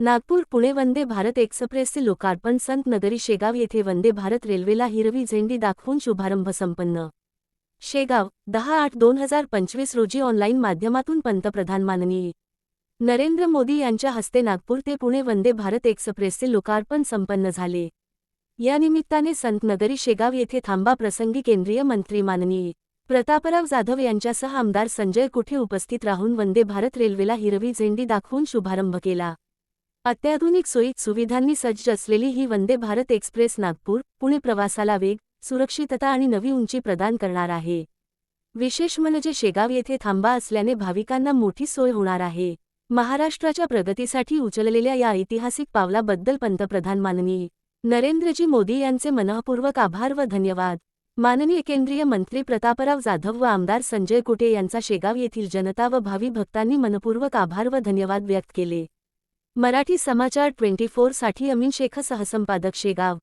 नागपूर पुणे वंदे भारत एक्सप्रेसचे लोकार्पण संत नगरी शेगाव येथे वंदे भारत रेल्वेला हिरवी झेंडी दाखवून शुभारंभ संपन्न. शेगाव दहा आठ दोन हजार पंचवीस रोजी ऑनलाईन माध्यमातून पंतप्रधान माननीय नरेंद्र मोदी यांच्या हस्ते नागपूर ते पुणे वंदे भारत एक्सप्रेसचे लोकार्पण संपन्न झाले. या निमित्ताने संत नगरी शेगाव येथे थांबा प्रसंगी केंद्रीय मंत्री माननीय प्रतापराव जाधव यांच्यासह आमदार संजय कुठे उपस्थित राहून वंदे भारत रेल्वेला हिरवी झेंडी दाखवून शुभारंभ केला. अत्याधुनिक सोयीत सुविधांनी सज्ज असलेली ही वंदे भारत एक्सप्रेस नागपूर पुणे प्रवासाला वेग सुरक्षितता आणि नवी उंची प्रदान करणार आहे. विशेष म्हणजे शेगाव येथे थांबा असल्याने भाविकांना मोठी सोय होणार आहे. महाराष्ट्राच्या प्रगतीसाठी उचललेल्या या ऐतिहासिक पावलाबद्दल पंतप्रधान माननीय नरेंद्रजी मोदी यांचे मनःपूर्वक आभार व धन्यवाद. माननीय केंद्रीय मंत्री प्रतापराव जाधव व आमदार संजय कुटे यांचा शेगाव येथील जनता व भावी भक्तांनी मनपूर्वक आभार व धन्यवाद व्यक्त केले. मराठी समाचार ट्वेंटी फोरसाठी अमीन शेख सहसंपादक शेगाव.